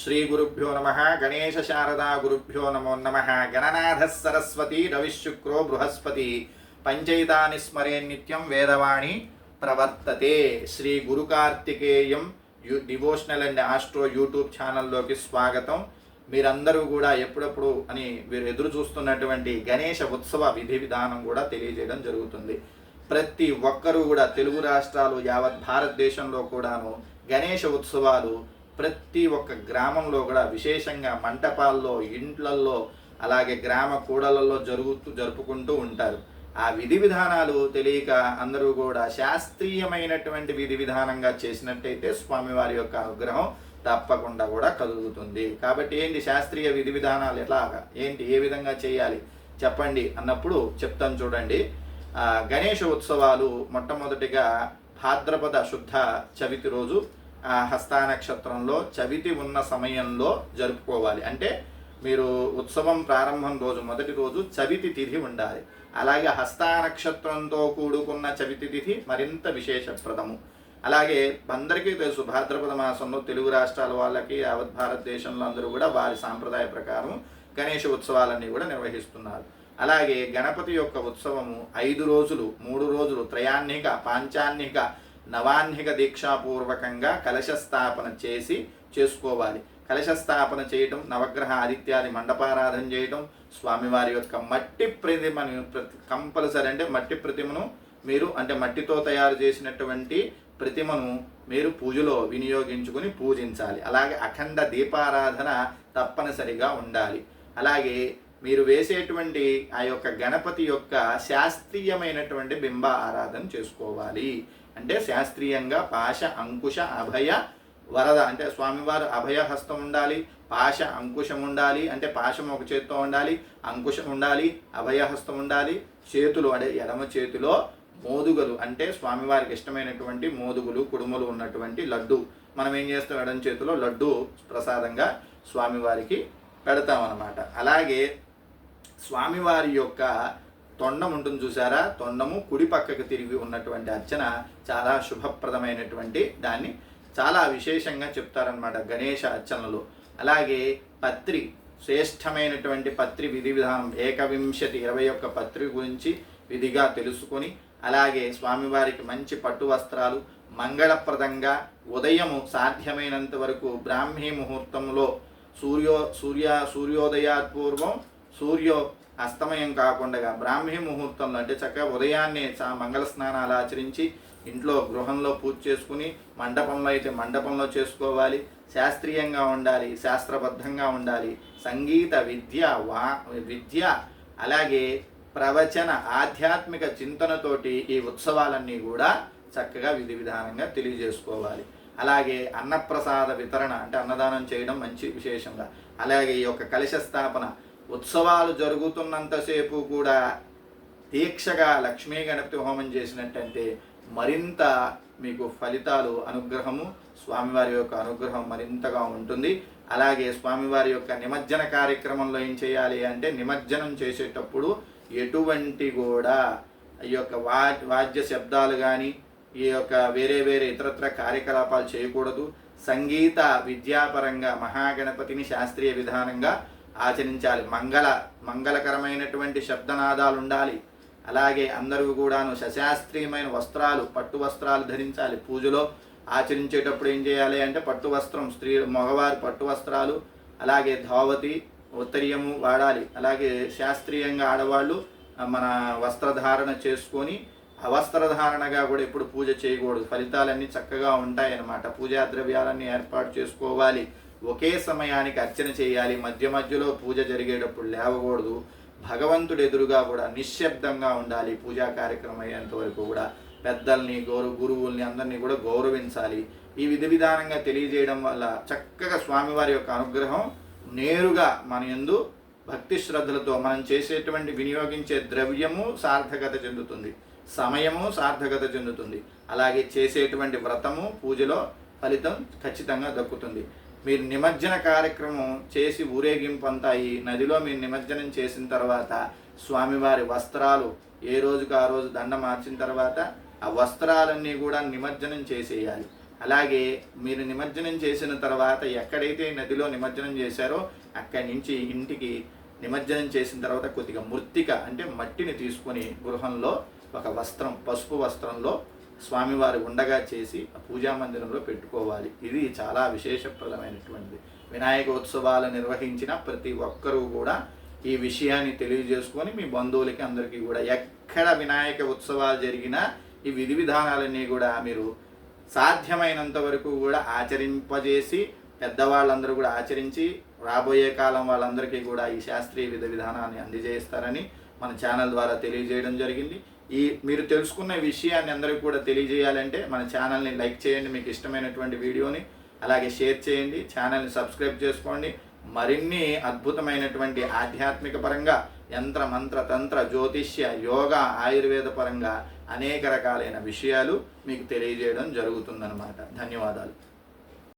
శ్రీ గురుభ్యో నమ గణేశ శారదా గురుభ్యో నమో నమ గణనాథ సరస్వతి రవిశుక్రో బృహస్పతి పంచైతాని స్మరే నిత్యం వేదవాణి ప్రవర్తతే Sri Guru Karthikeyam you devotional and astro YouTube ఛానల్లోకి స్వాగతం. మీరందరూ కూడా ఎప్పుడప్పుడు అని మీరు ఎదురు చూస్తున్నటువంటి గణేష ఉత్సవ విధి విధానం కూడా తెలియజేయడం జరుగుతుంది. ప్రతి ఒక్కరూ కూడా తెలుగు రాష్ట్రాలు యావత్ భారతదేశంలో కూడాను గణేష ఉత్సవాలు ప్రతి ఒక్క గ్రామంలో కూడా విశేషంగా మంటపాల్లో ఇంట్లల్లో అలాగే గ్రామ కూడలలో జరుగుతూ జరుపుకుంటూ ఉంటారు. ఆ విధి విధానాలు తెలియక అందరూ కూడా శాస్త్రీయమైనటువంటి విధి విధానంగా చేసినట్టయితే స్వామివారి యొక్క అనుగ్రహం తప్పకుండా కూడా కలుగుతుంది. కాబట్టి ఏంటి శాస్త్రీయ విధి విధానాలు ఎలాగా? ఏంటి ఏ విధంగా చేయాలి? చెప్పండి అన్నప్పుడు చెప్తాను చూడండి. గణేష ఉత్సవాలు మొట్టమొదటిగా భాద్రపద శుద్ధ చవితి రోజు ఆ, హస్తా నక్షత్రంలో చవితి ఉన్న సమయంలో జరుపుకోవాలి. అంటే మీరు ఉత్సవం ప్రారంభం రోజు మొదటి రోజు చవితి తిథి ఉండాలి. అలాగే హస్తా నక్షత్రంతో కూడుకున్న చవితి తిథి మరింత విశేషప్రదము. అలాగే అందరికీ తెలుసు భాద్రపద మాసంలో తెలుగు రాష్ట్రాల వాళ్ళకి యావత్ భారతదేశంలో అందరూ కూడా వారి సాంప్రదాయ ప్రకారం గణేష ఉత్సవాలన్నీ కూడా నిర్వహిస్తున్నారు. అలాగే గణపతి యొక్క ఉత్సవము ఐదు రోజులు మూడు రోజులు త్రయాన్నిక పాంచాన్నిక నవాన్నిక దీక్షాపూర్వకంగా కలశ స్థాపన చేసి చేసుకోవాలి. కలశ స్థాపన చేయటం నవగ్రహ ఆదిత్యాది మండపారాధన చేయటం స్వామివారి యొక్క మట్టి ప్రతిమను కంపల్సరీ అంటే మట్టి ప్రతిమను మీరు అంటే మట్టితో తయారు చేసినటువంటి ప్రతిమను మీరు పూజలో వినియోగించుకుని పూజించాలి. అలాగే అఖండ దీపారాధన తప్పనిసరిగా ఉండాలి. అలాగే మీరు వేసేటువంటి ఆ యొక్క గణపతి యొక్క శాస్త్రీయమైనటువంటి బింబ ఆరాధన చేసుకోవాలి. అంటే శాస్త్రీయంగా పాశ అంకుశ అభయ వరద. అంటే స్వామివారు అభయహస్తం ఉండాలి పాశ అంకుశం ఉండాలి. అంటే పాశం ఒక చేత్తో ఉండాలి అంకుశం ఉండాలి అభయహస్తం ఉండాలి. చేతులు అంటే ఎడమ చేతిలో మోదుగలు. అంటే స్వామివారికి ఇష్టమైనటువంటి మోదుగులు కుడుములు ఉన్నటువంటి లడ్డు. మనం ఏం చేస్తాం? ఎడమ చేతిలో లడ్డు ప్రసాదంగా స్వామివారికి పెడతామన్నమాట. అలాగే స్వామివారి యొక్క తొండం ఉంటుంది చూసారా? తొండము కుడి పక్కకు తిరిగి ఉన్నటువంటి అర్చన చాలా శుభప్రదమైనటువంటి దాన్ని చాలా విశేషంగా చెప్తారనమాట గణేష అర్చనలు. అలాగే పత్రి శ్రేష్టమైనటువంటి పత్రి విధి విధానం ఏకవింశతి ఇరవై ఒక్క పత్రి గురించి విధిగా తెలుసుకొని అలాగే స్వామివారికి మంచి పట్టు వస్త్రాలు మంగళప్రదంగా ఉదయము సాధ్యమైనంత వరకు బ్రాహ్మీ ముహూర్తంలో సూర్యో సూర్య సూర్యోదయాత్ పూర్వం సూర్యో అస్తమయం కాకుండా బ్రాహ్మీ ముహూర్తంలో అంటే చక్కగా ఉదయాన్నే చా మంగళ స్నానాలు ఆచరించి ఇంట్లో గృహంలో పూజ చేసుకుని మండపంలో అయితే మండపంలో చేసుకోవాలి శాస్త్రీయంగా ఉండాలి శాస్త్రబద్ధంగా ఉండాలి. సంగీత విద్య వా విద్య అలాగే ప్రవచన ఆధ్యాత్మిక చింతనతోటి ఈ ఉత్సవాలన్నీ కూడా చక్కగా విధి విధానంగా తెలియజేసుకోవాలి. అలాగే అన్నప్రసాద వితరణ అంటే అన్నదానం చేయడం మంచి విశేషంగా. అలాగే ఈ యొక్క కలశ స్థాపన ఉత్సవాలు జరుగుతున్నంతసేపు కూడా దీక్షగా లక్ష్మీ గణపతి హోమం చేసినట్టంటే మరింత మీకు ఫలితాలు అనుగ్రహము స్వామివారి యొక్క అనుగ్రహం మరింతగా ఉంటుంది. అలాగే స్వామివారి యొక్క నిమజ్జన కార్యక్రమంలో ఏం చేయాలి అంటే నిమజ్జనం చేసేటప్పుడు ఎటువంటి కూడా ఈ యొక్క వా వాద్య శబ్దాలు కానీ ఈ యొక్క వేరే వేరే ఇతరత్ర కార్యకలాపాలు చేయకూడదు. సంగీత విద్యాపరంగా మహాగణపతిని శాస్త్రీయ విధానంగా ఆచరించాలి. మంగళ మంగళకరమైనటువంటి శబ్దనాదాలు ఉండాలి. అలాగే అందరూ కూడాను సశాస్త్రీయమైన వస్త్రాలు పట్టు వస్త్రాలు ధరించాలి. పూజలో ఆచరించేటప్పుడు ఏం చేయాలి అంటే పట్టు వస్త్రం స్త్రీ మగవారి పట్టు వస్త్రాలు అలాగే ధావతి ఉత్తరీయము వాడాలి. అలాగే శాస్త్రీయంగా ఆడవాళ్ళు మన వస్త్రధారణ చేసుకొని అవస్త్రధారణగా కూడా ఎప్పుడు పూజ చేయకూడదు. ఫలితాలన్నీ చక్కగా ఉంటాయన్నమాట. పూజా ద్రవ్యాలన్నీ ఏర్పాటు చేసుకోవాలి. ఒకే సమయానికి అర్చన చేయాలి మధ్య మధ్యలో పూజ జరిగేటప్పుడు లేవకూడదు. భగవంతుడు ఎదురుగా కూడా నిశ్శబ్దంగా ఉండాలి. పూజా కార్యక్రమం అయ్యేంత వరకు కూడా పెద్దల్ని గౌరవ గురువుల్ని అందరినీ కూడా గౌరవించాలి. ఈ విధి విధానంగా తెలియజేయడం వల్ల చక్కగా స్వామివారి యొక్క అనుగ్రహం నేరుగా మన యందు భక్తి శ్రద్ధలతో మనం చేసేటువంటి వినియోగించే ద్రవ్యము సార్థకత చెందుతుంది. సమయము సార్థకత చెందుతుంది. అలాగే చేసేటువంటి వ్రతము పూజలో ఫలితం ఖచ్చితంగా దక్కుతుంది. మీరు నిమజ్జన కార్యక్రమం చేసి ఊరేగింపు అంతా నదిలో మీరు నిమజ్జనం చేసిన తర్వాత స్వామివారి వస్త్రాలు ఏ రోజుకు ఆ రోజు దండ మార్చిన తర్వాత ఆ వస్త్రాలన్నీ కూడా నిమజ్జనం చేసేయాలి. అలాగే మీరు నిమజ్జనం చేసిన తర్వాత ఎక్కడైతే నదిలో నిమజ్జనం చేశారో అక్కడి నుంచి ఇంటికి నిమజ్జనం చేసిన తర్వాత కొద్దిగా మృత్తిక అంటే మట్టిని తీసుకొని గృహంలో ఒక వస్త్రం పసుపు వస్త్రంలో స్వామివారి ఉండగా చేసి ఆ పూజా మందిరంలో పెట్టుకోవాలి. ఇది చాలా విశేషప్రదమైనటువంటిది. వినాయక ఉత్సవాలు నిర్వహించిన ప్రతి ఒక్కరూ కూడా ఈ విషయాన్ని తెలియజేసుకొని మీ బంధువులకి అందరికీ కూడా ఎక్కడ వినాయక ఉత్సవాలు జరిగినా ఈ విధి విధానాలన్నీ కూడా మీరు సాధ్యమైనంత వరకు కూడా ఆచరింపజేసి పెద్దవాళ్ళందరూ కూడా ఆచరించి రాబోయే కాలం వాళ్ళందరికీ కూడా ఈ శాస్త్రీయ విధ విధానాన్ని అందజేస్తారని మన ఛానల్ ద్వారా తెలియజేయడం జరిగింది. ఈ మీరు తెలుసుకున్న విషయాన్ని అందరికీ కూడా తెలియజేయాలంటే మన ఛానల్ని లైక్ చేయండి మీకు ఇష్టమైనటువంటి వీడియోని అలాగే షేర్ చేయండి ఛానల్ని సబ్స్క్రైబ్ చేసుకోండి. మరిన్ని అద్భుతమైనటువంటి ఆధ్యాత్మిక పరంగా యంత్ర మంత్ర తంత్ర జ్యోతిష్య యోగా ఆయుర్వేద పరంగా అనేక రకాలైన విషయాలు మీకు తెలియజేయడం జరుగుతుందన్నమాట. ధన్యవాదాలు.